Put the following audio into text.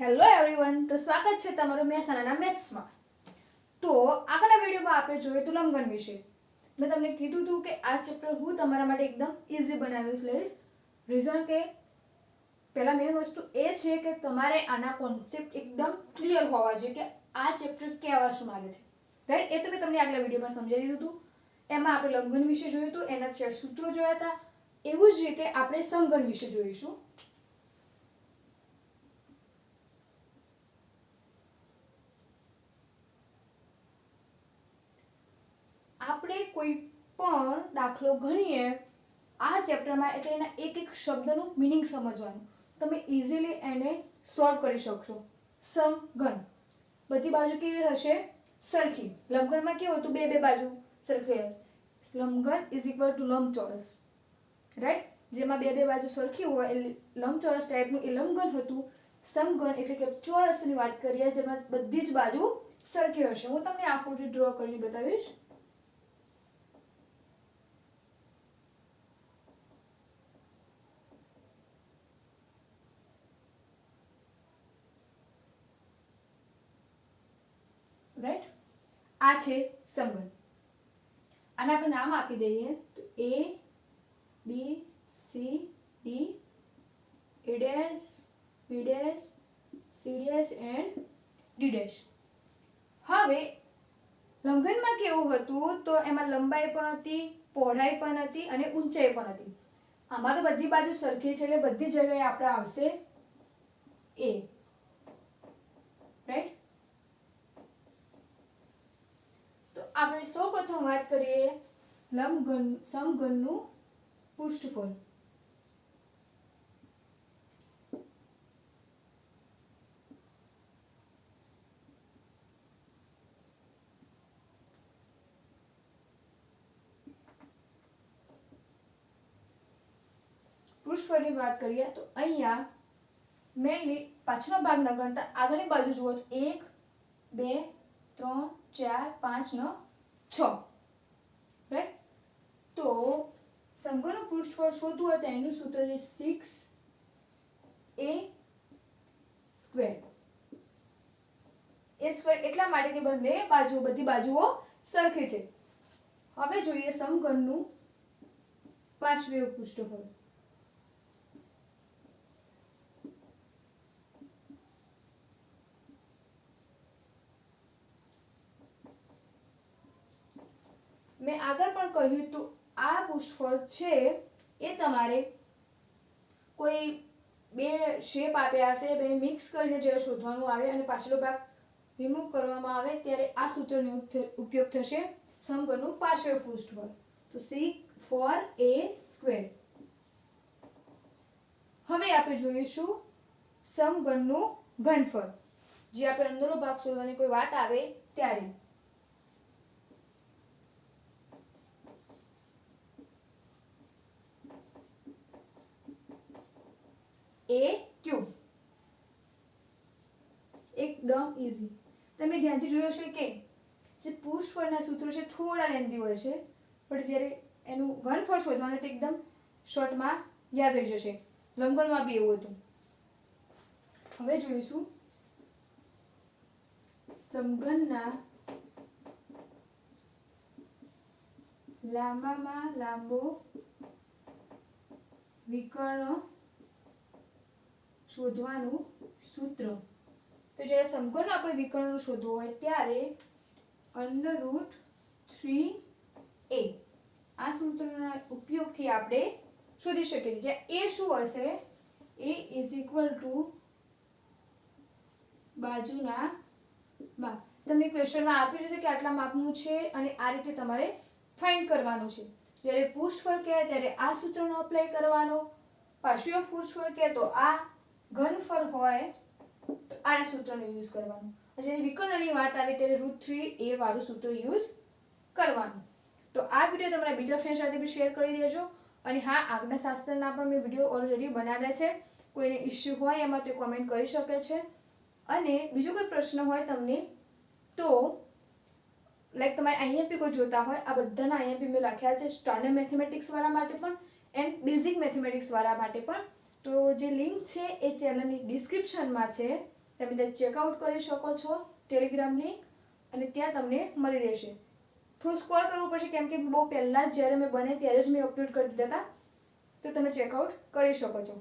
Hello everyone તો સ્વાગત છે તમારું મહેસાણાના મેથ્સમાં. તો આગળના વિડીયોમાં આપણે જોઈએ તુલંગન વિશે. મેં તમને કીધું હતું કે આ ચેપ્ટર હું તમારા માટે એકદમ ઇઝી બનાવીશ, લઈશ. રીઝન કે પહેલાં મેઇન વસ્તુ એ છે કે તમારે આના કોન્સેપ્ટ એકદમ ક્લિયર હોવા જોઈએ કે આ ચેપ્ટર કહેવા શું માગે છે. રાઈટ એ તો મેં તમને આગલા વિડીયોમાં સમજાવી દીધું હતું એમાં આપણે લંબઘન વિશે જોયું હતું એના ચાર સૂત્રો જોયા હતા. એવું જ રીતે આપણે સમઘન વિશે જોઈશું આપણે કોઈ પણ દાખલો ગણીએ, આ ચેપ્ટરમાં એટલે એના એક એક શબ્દનું મિનિંગ સમજવાનું. તમે ઇઝીલી એને સોલ્વ કરી શકશો. સમઘન. બધી બાજુ કેવી હશે? સરખી. લંબઘનમાં કેવું હતું? બે બે બાજુ. સરખી લંબઘન ઇઝ ઇક્વલ ટુ લંબચોરસ. રાઈટ જેમાં બે બે બાજુ સરખી હોય, એ લંબચોરસ ટાઈપનું એ લંબઘન હતું. સમઘન એટલે કે ચોરસની વાત કરીએ, જેમાં બધી જ બાજુ સરખી હશે. હું તમને આકૃતિ ડ્રો કરીને બતાવીશ રાઈટ આ છે સંબંધ. આને આપણે નામ આપી દઈએ તો A B C D A dash B dash C dash and D dash હવે લંઘનમાં કેવું હતું તો એમાં લંબાઈ પણ હતી, પહોળાઈ પણ હતી અને ઊંચાઈ પણ હતી. આમાં તો બધી બાજુ સરખી છે એટલે બધી જગ્યાએ આપણે આવશે એ રાઈટ આપણે સૌપ્રથમ વાત કરીએ લંબઘન સમઘનનું પૃષ્ઠફળ પૃષ્ઠફળની વાત કરીએ તો અહીંયા મેનલી પાછળનો ભાગ ન ગણતા આગળની બાજુ જુઓ તો એક, બે, ત્રણ, ચાર, પાંચ ને છ. રાઈટ તો સમઘનનું પૃષ્ઠફળ શોધવું હોય તો એનું સૂત્ર છે six A square A square એટલા માટે કે બંને બાજુ બધી બાજુઓ સરખી છે. હવે જોઈએ સમઘનનું પાંચમું પૃષ્ઠફળ. મેં આગળ પણ કહ્યું હતું, આ પુષ્ફળ છે, એ તમારે કોઈ બે શેપ આપ્યા હશે, બે મિક્સ કરીને જ્યારે શોધવાનું આવે અને પાછલો ભાગ રિમૂવ કરવામાં આવે, ત્યારે આ સૂત્રનો ઉપયોગ થશે સમઘનનું પાર્શ્વ પૃષ્ઠફળ તો સી ફોર એ સ્ક્વેર હવે આપણે જોઈશું સમઘનનું ઘનફળ. જે આપણે અંદરનો ભાગ શોધવાની કોઈ વાત આવે ત્યારે. એ ક્યુબ એકદમ ઇઝી તમે ધ્યાનથી જોયો હશે કે જે પૃષ્ઠફળના સૂત્રો છે થોડા લેન્ધી હોય છે પણ જ્યારે એનું ઘનફળ શોધવાનું તો એકદમ શોર્ટમાં યાદ રહી જશે. લંબઘનમાં બી એવું હતું. હવે જોઈશું. સમઘનના લાંબામાં લાંબો વિકર્ણ શોધવાનું સૂત્ર. તો જ્યારે સમઘન આપણે વિકર્ણ શોધવું હોય ત્યારે અંડર રૂટ થ્રી એ. આ સૂત્રના ઉપયોગથી આપણે શોધી શકીએ. જ્યાં એ શું હશે? એ ઇઝ ઇક્વલ ટુ બાજુના માપ. તમને ક્વેશ્ચનમાં આપ્યું છે કે આટલા માપનું છે અને આ રીતે તમારે ફાઇન્ડ કરવાનું છે. જ્યારે પુષ્ફળ કહે ત્યારે આ સૂત્રનો અપ્લાય કરવાનો. પાર્શ્વ પુષ્ફળ કહે તો આ ઘનફળ હોય, તો આના સૂત્રનો યુઝ કરવાનો. અને જ્યારે વિકર્ણની વાત આવે ત્યારે રૂટ થ્રી એ વાળું સૂત્ર યુઝ કરવાનું. તો આ વીડિયો તમારા બીજા ફ્રેન્ડ સાથે બી શેર કરી દેજો. અને હા આગના શાસ્ત્રના પણ મેં વીડિયો ઓલરેડી બનાવ્યા છે. કોઈને ઇસ્યુ હોય એમાં તે કોમેન્ટ કરી શકે છે. અને બીજો કોઈ પ્રશ્ન હોય તમને, તો લાઈક તમારે આઈએમપી કોઈ જોતા હોય, આ બધાના આઈએમપી મેં લખ્યા છે. સ્ટાન્ડર્ડ મેથેમેટિક્સ વાળા માટે પણ એન્ડ બેઝિક મેથેમેટિક્સ વાળા માટે પણ. તો જે લિંક છે એ ચેનલની ડિસ્ક્રિપ્શનમાં છે. તમે ત્યાં ચેકઆઉટ કરી શકો છો ટેલિગ્રામ લિંક અને ત્યાં તમને મળી રહેશે. થોડું સ્કોલ કરવું પડશે, કેમ કે બહુ પહેલાં જ જ્યારે મેં બને ત્યારે જ મેં અપલોડ કરી દીધા હતા. તો તમે ચેકઆઉટ કરી શકો છો.